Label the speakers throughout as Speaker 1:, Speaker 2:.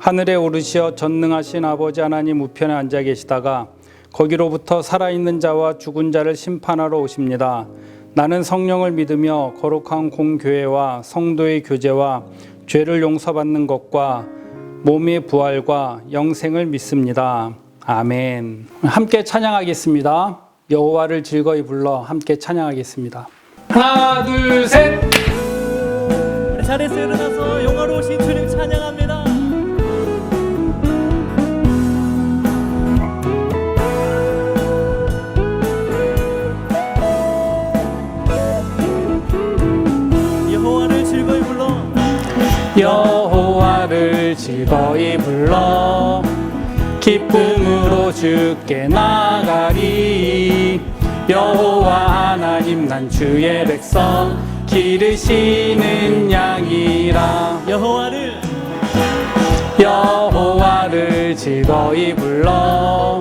Speaker 1: 하늘에 오르시어 전능하신 아버지 하나님 우편에 앉아 계시다가 거기로부터 살아있는 자와 죽은 자를 심판하러 오십니다. 나는 성령을 믿으며 거룩한 공교회와 성도의 교제와 죄를 용서받는 것과 몸의 부활과 영생을 믿습니다. 아멘. 함께 찬양하겠습니다. 여호와를 즐거이 불러 함께 찬양하겠습니다. 하나, 둘, 셋.
Speaker 2: 일어나 즐거이 불러.
Speaker 1: 기쁨으로 주께 나가리. 여호와 하나님 난 주의 백성. 기르시는 양이라.
Speaker 2: 여호와를.
Speaker 1: 여호와를 즐거이 불러.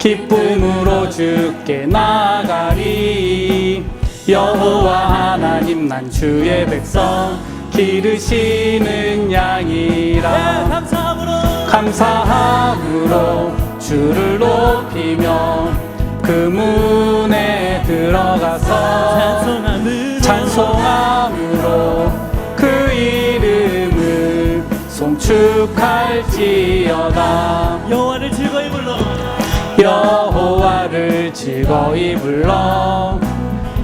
Speaker 1: 기쁨으로 주께 나가리. 여호와 하나님 난 주의 백성 기르시는
Speaker 2: 네,
Speaker 1: 양이라
Speaker 2: 감사함으로.
Speaker 1: 감사함으로 주를 높이며 그 문에 들어가서
Speaker 2: 찬송함으로.
Speaker 1: 찬송함으로 그 이름을 송축할지어다.
Speaker 2: 여호와를 즐거이 불러.
Speaker 1: 여호와를 즐거이 불러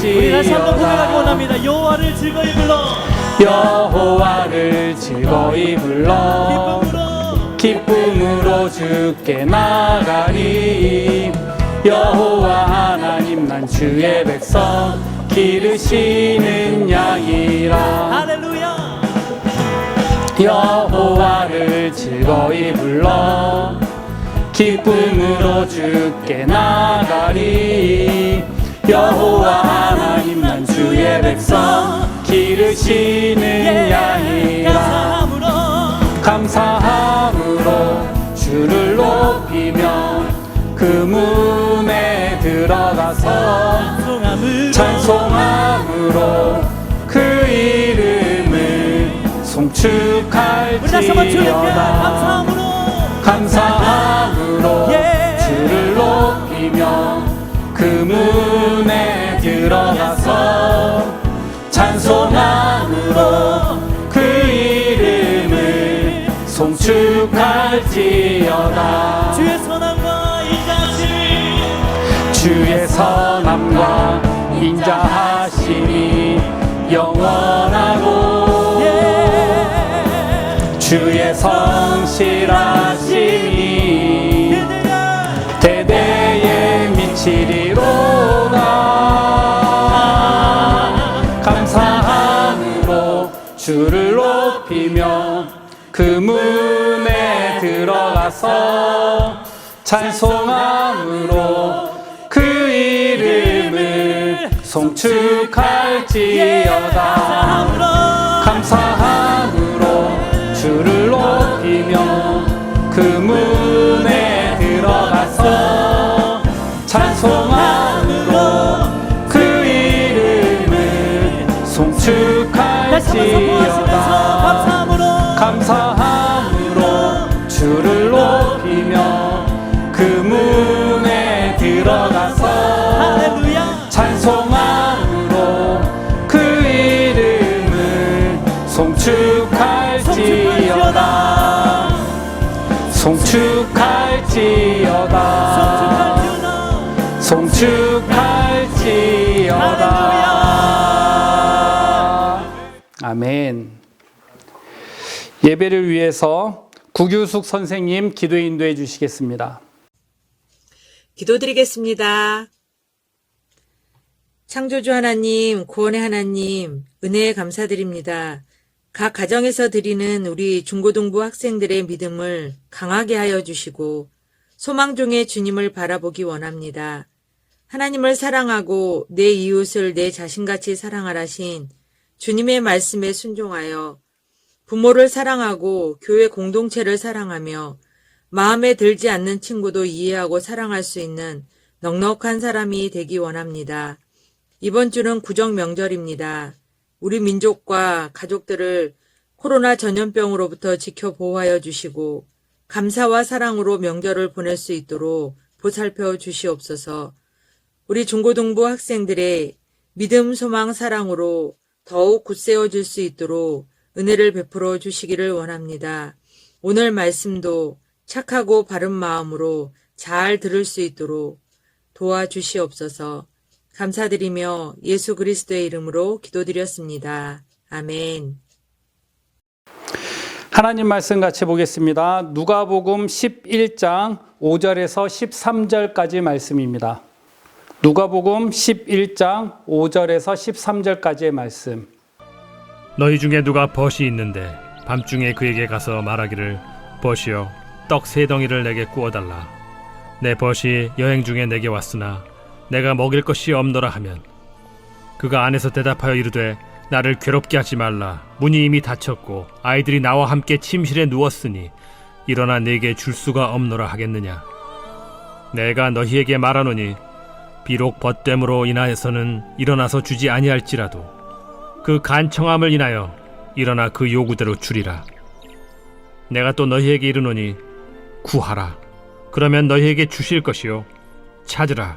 Speaker 2: 우리 다시 한번 고백하기 원합니다. 여호와를 즐거이 불러.
Speaker 1: 여호와를 즐거이 불러.
Speaker 2: 기쁨으로
Speaker 1: 기쁨으로 주께 나가리. 여호와 하나님 난 주의 백성. 기르시는 양이라.
Speaker 2: 할렐루야.
Speaker 1: 여호와를 즐거이 불러. 기쁨으로 주께 나가리 여호와 하나님 난 주의 백성 기르시는 양이라.
Speaker 2: 감사함으로.
Speaker 1: 주를 높이며 그 문에 들어가서
Speaker 2: 찬송함으로
Speaker 1: 그 이름을 송축할지어다 송축할지어다.
Speaker 2: 주의 선함과 인자하심
Speaker 1: 주의 선함과 인자하심이 영원하고
Speaker 2: 예.
Speaker 1: 주의 성실하심이 대대에 미치리 들어가서 찬송함으로 그 이름을 송축할지어다 송축할지어다 송축할지어다 아멘 예배를 위해서 구규숙 선생님 기도 인도해 주시겠습니다.
Speaker 3: 기도드리겠습니다. 창조주 하나님, 구원의 하나님, 은혜에 감사드립니다. 각 가정에서 드리는 우리 중고등부 학생들의 믿음을 강하게 하여 주시고 소망 중에 주님을 바라보기 원합니다. 하나님을 사랑하고 내 이웃을 내 자신같이 사랑하라신 주님의 말씀에 순종하여 부모를 사랑하고 교회 공동체를 사랑하며 마음에 들지 않는 친구도 이해하고 사랑할 수 있는 넉넉한 사람이 되기 원합니다. 이번 주는 구정 명절입니다. 우리 민족과 가족들을 코로나 전염병으로부터 지켜 보호하여 주시고 감사와 사랑으로 명절을 보낼 수 있도록 보살펴 주시옵소서. 우리 중고등부 학생들의 믿음, 소망, 사랑으로 더욱 굳세워질 수 있도록 은혜를 베풀어 주시기를 원합니다. 오늘 말씀도 착하고 바른 마음으로 잘 들을 수 있도록 도와주시옵소서. 감사드리며 예수 그리스도의 이름으로 기도드렸습니다. 아멘.
Speaker 1: 하나님 말씀 같이 보겠습니다. 누가복음 11장 5절에서 13절까지 말씀입니다. 누가복음 11장 5절에서 13절까지의 말씀.
Speaker 4: 너희 중에 누가 벗이 있는데 밤중에 그에게 가서 말하기를 벗이여 떡 세 덩이를 내게 구워 달라 내 벗이 여행 중에 내게 왔으나 내가 먹일 것이 없노라 하면 그가 안에서 대답하여 이르되 나를 괴롭게 하지 말라 문이 이미 닫혔고 아이들이 나와 함께 침실에 누웠으니 일어나 내게 줄 수가 없노라 하겠느냐 내가 너희에게 말하노니 비록 벗됨으로 인하여서는 일어나서 주지 아니할지라도 그 간청함을 인하여 일어나 그 요구대로 주리라. 내가 또 너희에게 이르노니 구하라. 그러면 너희에게 주실 것이요. 찾으라.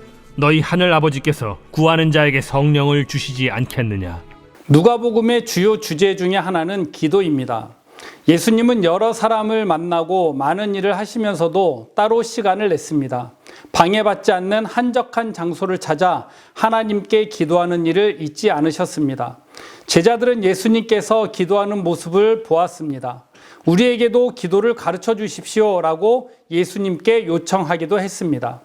Speaker 4: 너희 하늘 아버지께서 구하는 자에게 성령을 주시지 않겠느냐
Speaker 1: 누가복음의 주요 주제 중에 하나는 기도입니다. 예수님은 여러 사람을 만나고 많은 일을 하시면서도 따로 시간을 냈습니다. 방해받지 않는 한적한 장소를 찾아 하나님께 기도하는 일을 잊지 않으셨습니다. 제자들은 예수님께서 기도하는 모습을 보았습니다. 우리에게도 기도를 가르쳐 주십시오 라고 예수님께 요청하기도 했습니다.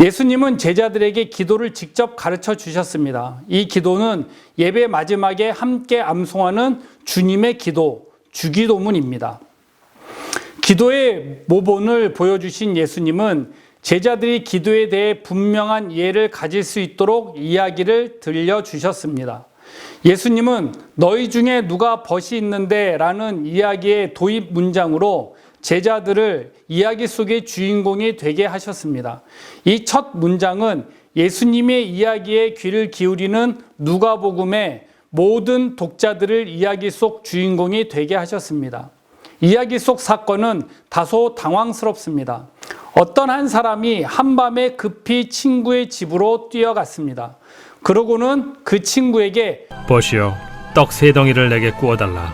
Speaker 1: 예수님은 제자들에게 기도를 직접 가르쳐 주셨습니다. 이 기도는 예배 마지막에 함께 암송하는 주님의 기도, 주기도문입니다. 기도의 모본을 보여주신 예수님은 제자들이 기도에 대해 분명한 이해를 가질 수 있도록 이야기를 들려주셨습니다. 예수님은 너희 중에 누가 벗이 있는데 라는 이야기의 도입 문장으로 제자들을 이야기 속의 주인공이 되게 하셨습니다. 이 첫 문장은 예수님의 이야기에 귀를 기울이는 누가복음의 모든 독자들을 이야기 속 주인공이 되게 하셨습니다. 이야기 속 사건은 다소 당황스럽습니다. 어떤 한 사람이 한밤에 급히 친구의 집으로 뛰어갔습니다. 그러고는 그 친구에게
Speaker 4: 벗이여 떡세 덩이를 내게 구워달라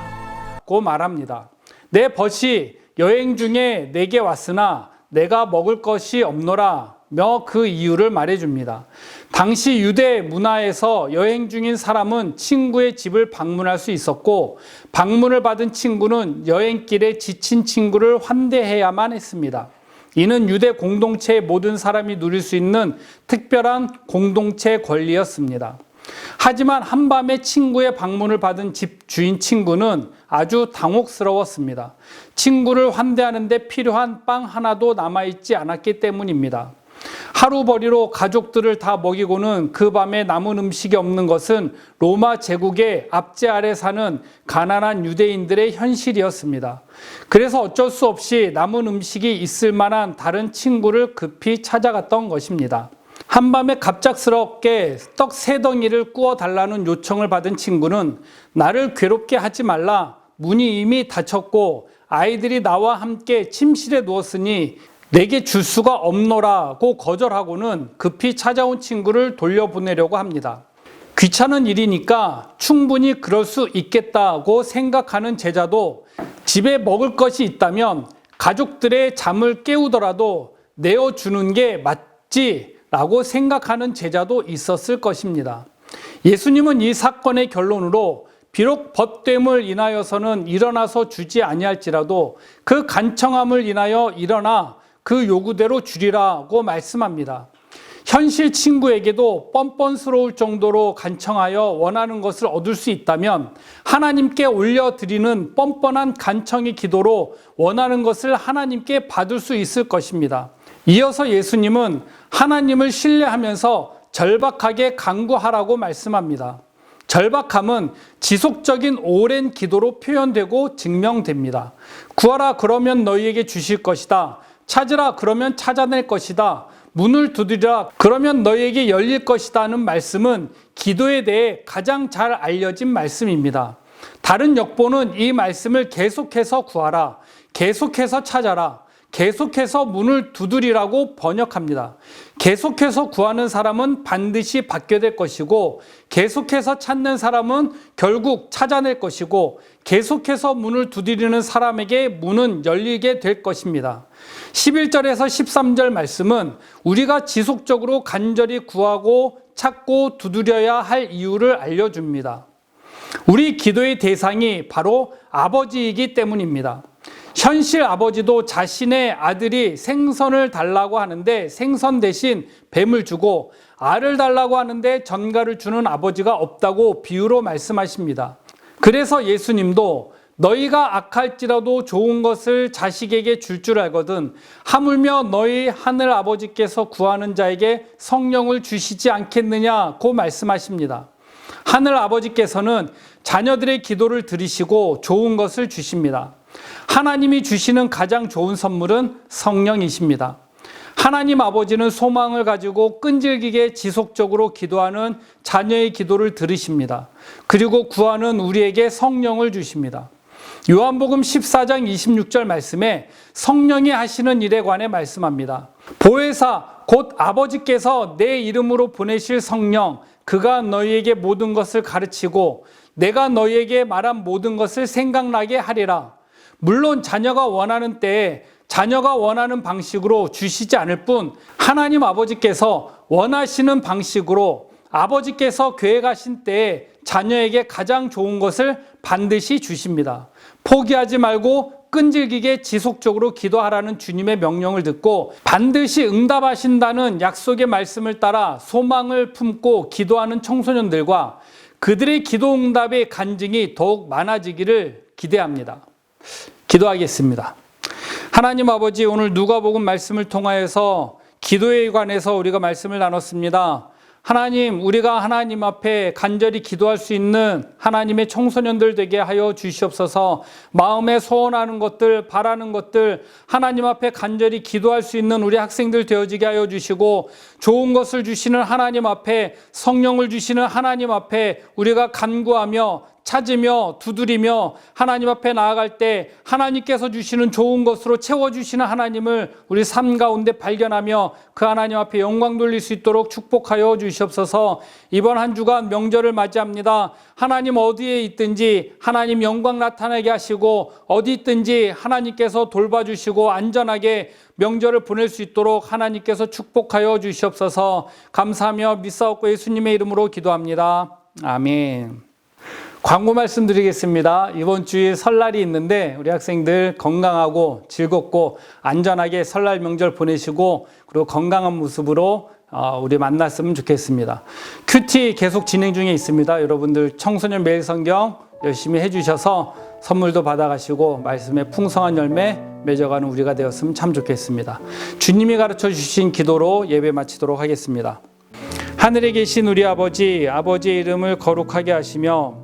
Speaker 1: 고 말합니다. 내 벗이 여행 중에 내게 왔으나 내가 먹을 것이 없노라 며 그 이유를 말해줍니다. 당시 유대 문화에서 여행 중인 사람은 친구의 집을 방문할 수 있었고 방문을 받은 친구는 여행길에 지친 친구를 환대해야만 했습니다. 이는 유대 공동체의 모든 사람이 누릴 수 있는 특별한 공동체 권리였습니다. 하지만 한밤에 친구의 방문을 받은 집 주인 친구는 아주 당혹스러웠습니다. 친구를 환대하는데 필요한 빵 하나도 남아있지 않았기 때문입니다. 하루 벌이로 가족들을 다 먹이고는 그 밤에 남은 음식이 없는 것은 로마 제국의 압제 아래 사는 가난한 유대인들의 현실이었습니다. 그래서 어쩔 수 없이 남은 음식이 있을 만한 다른 친구를 급히 찾아갔던 것입니다. 한밤에 갑작스럽게 떡 세 덩이를 구워 달라는 요청을 받은 친구는 나를 괴롭게 하지 말라. 문이 이미 닫혔고 아이들이 나와 함께 침실에 누웠으니 내게 줄 수가 없노라고 거절하고는 급히 찾아온 친구를 돌려보내려고 합니다. 귀찮은 일이니까 충분히 그럴 수 있겠다고 생각하는 제자도 집에 먹을 것이 있다면 가족들의 잠을 깨우더라도 내어주는 게 맞지 라고 생각하는 제자도 있었을 것입니다. 예수님은 이 사건의 결론으로 비록 벗됨을 인하여서는 일어나서 주지 아니할지라도 그 간청함을 인하여 일어나 그 요구대로 주리라고 말씀합니다. 현실 친구에게도 뻔뻔스러울 정도로 간청하여 원하는 것을 얻을 수 있다면 하나님께 올려드리는 뻔뻔한 간청의 기도로 원하는 것을 하나님께 받을 수 있을 것입니다. 이어서 예수님은 하나님을 신뢰하면서 절박하게 간구하라고 말씀합니다. 절박함은 지속적인 오랜 기도로 표현되고 증명됩니다. 구하라 그러면 너희에게 주실 것이다. 찾으라 그러면 찾아낼 것이다. 문을 두드리라 그러면 너희에게 열릴 것이다는 말씀은 기도에 대해 가장 잘 알려진 말씀입니다. 다른 역보는 이 말씀을 계속해서 구하라. 계속해서 찾아라. 계속해서 문을 두드리라고 번역합니다. 계속해서 구하는 사람은 반드시 받게 될 것이고, 계속해서 찾는 사람은 결국 찾아낼 것이고, 계속해서 문을 두드리는 사람에게 문은 열리게 될 것입니다. 11절에서 13절 말씀은 우리가 지속적으로 간절히 구하고 찾고 두드려야 할 이유를 알려줍니다. 우리 기도의 대상이 바로 아버지이기 때문입니다. 현실 아버지도 자신의 아들이 생선을 달라고 하는데 생선 대신 뱀을 주고 알을 달라고 하는데 전갈을 주는 아버지가 없다고 비유로 말씀하십니다. 그래서 예수님도 너희가 악할지라도 좋은 것을 자식에게 줄줄 알거든 하물며 너희 하늘 아버지께서 구하는 자에게 성령을 주시지 않겠느냐고 말씀하십니다. 하늘 아버지께서는 자녀들의 기도를 들으시고 좋은 것을 주십니다. 하나님이 주시는 가장 좋은 선물은 성령이십니다. 하나님 아버지는 소망을 가지고 끈질기게 지속적으로 기도하는 자녀의 기도를 들으십니다. 그리고 구하는 우리에게 성령을 주십니다. 요한복음 14장 26절 말씀에 성령이 하시는 일에 관해 말씀합니다. 보혜사 곧 아버지께서 내 이름으로 보내실 성령 그가 너희에게 모든 것을 가르치고 내가 너희에게 말한 모든 것을 생각나게 하리라. 물론 자녀가 원하는 때에 자녀가 원하는 방식으로 주시지 않을 뿐 하나님 아버지께서 원하시는 방식으로 아버지께서 계획하신 때에 자녀에게 가장 좋은 것을 반드시 주십니다. 포기하지 말고 끈질기게 지속적으로 기도하라는 주님의 명령을 듣고 반드시 응답하신다는 약속의 말씀을 따라 소망을 품고 기도하는 청소년들과 그들의 기도 응답의 간증이 더욱 많아지기를 기대합니다. 기도하겠습니다. 하나님 아버지 오늘 누가복음 말씀을 통하여서 기도에 관해서 우리가 말씀을 나눴습니다. 하나님, 우리가 하나님 앞에 간절히 기도할 수 있는 하나님의 청소년들 되게 하여 주시옵소서. 마음에 소원하는 것들, 바라는 것들, 하나님 앞에 간절히 기도할 수 있는 우리 학생들 되어지게 하여 주시고, 좋은 것을 주시는 하나님 앞에, 성령을 주시는 하나님 앞에 우리가 간구하며 찾으며 두드리며 하나님 앞에 나아갈 때 하나님께서 주시는 좋은 것으로 채워주시는 하나님을 우리 삶 가운데 발견하며 그 하나님 앞에 영광 돌릴 수 있도록 축복하여 주시옵소서 이번 한 주간 명절을 맞이합니다. 하나님 어디에 있든지 하나님 영광 나타나게 하시고 어디 있든지 하나님께서 돌봐주시고 안전하게 명절을 보낼 수 있도록 하나님께서 축복하여 주시옵소서 감사하며 믿사옵고 예수님의 이름으로 기도합니다. 아멘. 광고 말씀드리겠습니다. 이번 주에 설날이 있는데 우리 학생들 건강하고 즐겁고 안전하게 설날 명절 보내시고 그리고 건강한 모습으로 어, 우리 만났으면 좋겠습니다. 큐티 계속 진행 중에 있습니다. 여러분들 청소년 매일 성경 열심히 해주셔서 선물도 받아가시고 말씀의 풍성한 열매 맺어가는 우리가 되었으면 참 좋겠습니다. 주님이 가르쳐 주신 기도로 예배 마치도록 하겠습니다. 하늘에 계신 우리 아버지, 아버지의 이름을 거룩하게 하시며